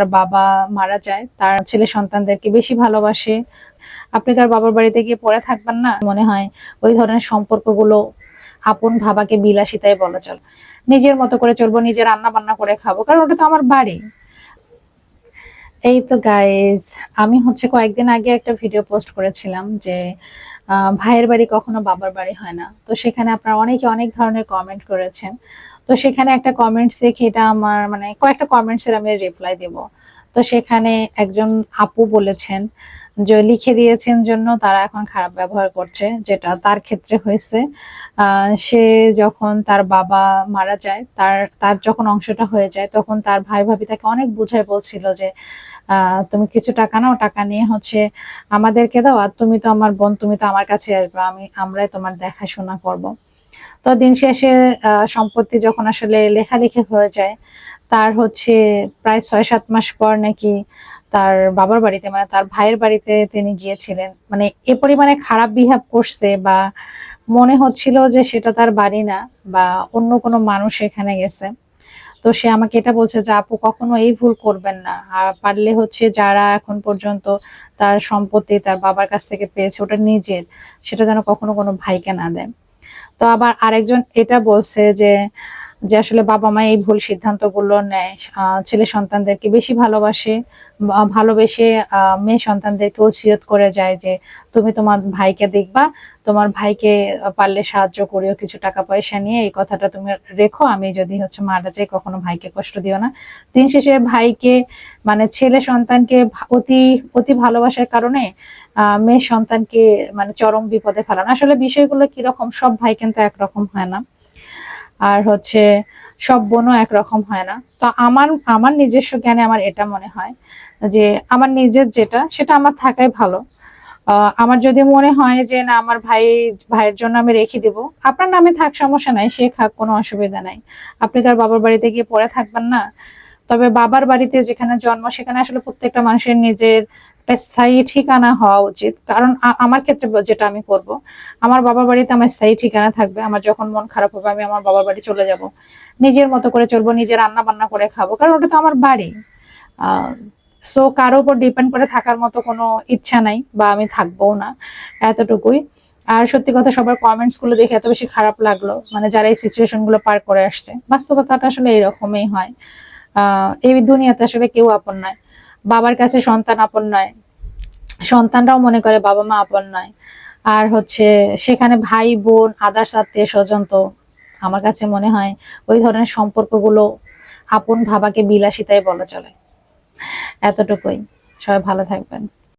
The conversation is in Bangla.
তার বাবা মারা যায়, তার ছেলে সন্তানদেরকে বেশি ভালোবাসে। আপনি তার বাবার বাড়িতে গিয়ে পড়ে থাকবেন না, মনে হয় ওই ধরনের সম্পর্কগুলো আপন ভাবাকে বিলাসিতাই বলা চল। নিজের মতো করে চলবো, নিজে রান্না বান্না করে খাব, কারণ ওটা তো আমার বাড়ি। এই তো গাইজ আমি হচ্ছে কয়েকদিন আগে একটা ভিডিও পোস্ট করেছিলাম যে ভাইয়ের বাড়ি কখনো বাবার বাড়ি হয় না। তো সেখানে আপনারা অনেকে অনেক ধরনের কমেন্ট করেছেন। তো সেখানে একটা কমেন্টস দেখে এটা আমার মানে কয়েকটা কমেন্টস এর আমি রিপ্লাই দেব। তো সেখানে একজন আপু বলেছেন যে লিখে দিয়েছেন জন্য তারা এখন খারাপ ব্যবহার করছে, যেটা তার ক্ষেত্রে হয়েছে। সে যখন তার বাবা মারা যায়, তার তার যখন অংশটা হয়ে যায়, তখন তার ভাই ভাবি তাকে অনেক বুঝায় বলছিল যে তুমি কিছু টাকা নাও, টাকা নিয়ে হচ্ছে আমাদেরকে দাও, আর তুমি তো আমার বোন, তুমি তো আমার কাছে আসবে, আমি, আমরাই তোমার দেখাশোনা করব। তো দিন শেষে সম্পত্তি যখন আসলে লেখালেখি হয়ে যায়, তার হচ্ছে প্রায় ছয় সাত মাস পর নাকি তার বাবার বাড়িতে মানে তার ভাইয়ের বাড়িতে তিনি গিয়েছিলেন। মানে এ পরিমাণে খারাপ বিহেভ করছে বা মনে হচ্ছিল যে সেটা তার বাড়ি না বা অন্য কোনো মানুষ এখানে গেছে। তো সে আমাকে এটা বলছে যে, আপু, কখনো এই ভুল করবেন না। আর পারলে হচ্ছে যারা এখন পর্যন্ত তার সম্পত্তি তার বাবার কাছ থেকে পেয়েছে, ওটা নিজের। সেটা যেন কখনো কোনো ভাইকে না দেয়। তো আবার আরেকজন এটা বলছে যে যে আসলে বাবা মা এই ভুল সিদ্ধান্তগুলো নেয় আহ, ছেলে সন্তানদেরকে বেশি ভালোবাসে ভালোবেসে মেয়ে সন্তানদেরকে ওসিয়ত করে যায় যে তুমি তোমার ভাইকে দেখবা তোমার ভাইকে পারলে সাহায্য করিও কিছু টাকা পয়সা নিয়ে এই কথাটা তুমি রেখো আমি যদি হচ্ছে মারা যাই কখনো ভাইকে কষ্ট দিও না। দিন শেষে ভাইকে মানে ছেলে সন্তানকে অতি অতি ভালোবাসার কারণে মেয়ে সন্তানকে মানে চরম বিপদে ফেলানো। আসলে বিষয়গুলো কীরকম সব ভাই কিন্তু একরকম হয় না। আর হচ্ছে সব বোনও একরকম হয় না। তো আমার আমার নিজস্ব জ্ঞানে আমার এটা মনে হয় যে আমার নিজের যেটা, সেটা আমার থাকাই ভালো। আমার যদি মনে হয় যে না, আমার ভাই, ভাইয়ের জন্য আমি রেখে দিব, আপনার নামে থাক, সমস্যা নাই, সে খাক, কোনো অসুবিধা নাই। আপনি তার বাবার বাড়িতে গিয়ে পড়ে থাকবেন না। তবে বাবার বাড়িতে যেখানে জন্ম, সেখানে আসলে প্রত্যেকটা মানুষের নিজের স্থায়ী ঠিকানা হওয়া উচিত। কারণ আমার ক্ষেত্রে যেটা আমি করব, আমার বাবার বাড়িতে আমার স্থায়ী ঠিকানা থাকবে, আমার যখন মন খারাপ হবে আমি আমার বাবার বাড়ি চলে যাব। নিজের মতো করে চলবো, নিজে রান্না বান্না করে খাব, কারণ ওটা তো আমার বাড়ি। সো কারও উপর ডিপেন্ড করে থাকার মতো কোনো ইচ্ছা নাই বা আমি থাকবোও না এতটুকুই। আর সত্যি কথা সবার কমেন্টসগুলো দেখে এত বেশি খারাপ লাগল মানে যারা এই সিচুয়েশনগুলো পার করে আসছে। বাস্তবতাটা আসলে এরকমই হয়। আহ এই দুনিয়াতে আসলে কেউ আপন নয়। বাবার কাছে সন্তান আপন নয়। সন্তানরাও মনে করে বাবা মা আপন নয়। আর হচ্ছে সেখানে ভাই, বোন আদার আত্মীয় স্বজন তো আমার কাছে মনে হয় ওই ধরনের সম্পর্কগুলো আপন ভাবাকে বিলাসিতাই বলা চলে। এতটুকুই। সবাই ভালো থাকবেন।